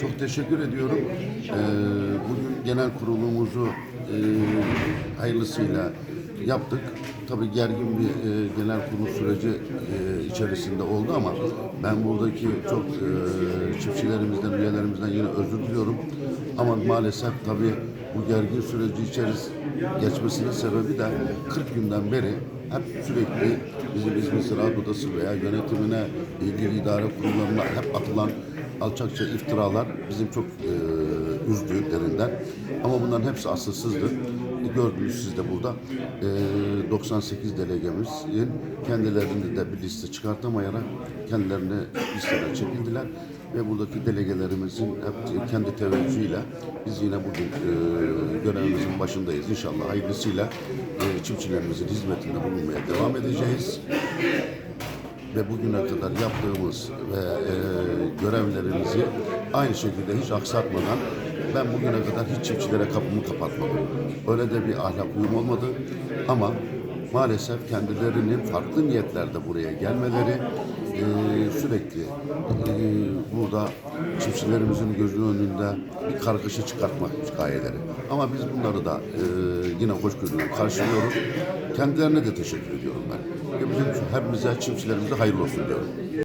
Çok teşekkür ediyorum. Ee, bugün genel kurulumuzu e, hayırlısıyla yaptık. Tabii gergin bir e, genel kurul süreci e, içerisinde oldu ama ben buradaki çok e, çiftçilerimizden, üyelerimizden yine özür diliyorum. Ama maalesef tabii bu gergin süreci içeris geçmesinin sebebi de 40 günden beri hep sürekli bizim İzmir Ziraat Odası veya yönetimine, ilgili idare kurumlarına hep atılan alçakça iftiralar bizim çok e, üzdü derinden. Ama bunların hepsi asılsızdı. Gördünüz siz de burada. E, 98 delegemizin kendilerini de bir liste çıkartamayarak kendilerini listeden çekildiler. Ve buradaki delegelerimizin hep kendi teveccühüyle biz yine bugün e, görevimizin başındayız. İnşallah hayırlısıyla e, çiftçilerimizin hizmetinde bulunmaya devam edeceğiz ve bugüne kadar yaptığımız ve e, görevlerimizi aynı şekilde hiç aksatmadan ben bugüne kadar hiç çiftçilere kapımı kapatmadım. Öyle de bir ahlak uyum olmadı ama maalesef kendilerinin farklı niyetlerde buraya gelmeleri e, sürekli e, burada çiftçilerimizin gözünün önünde bir kargaşa çıkartmak gayeleri. Ama biz bunları da e, yine hoşgörüyle karşılıyoruz. Kendilerine de teşekkür ediyorum ben. Ve bizim hepimize, çiftçilerimize hayırlı olsun diyorum.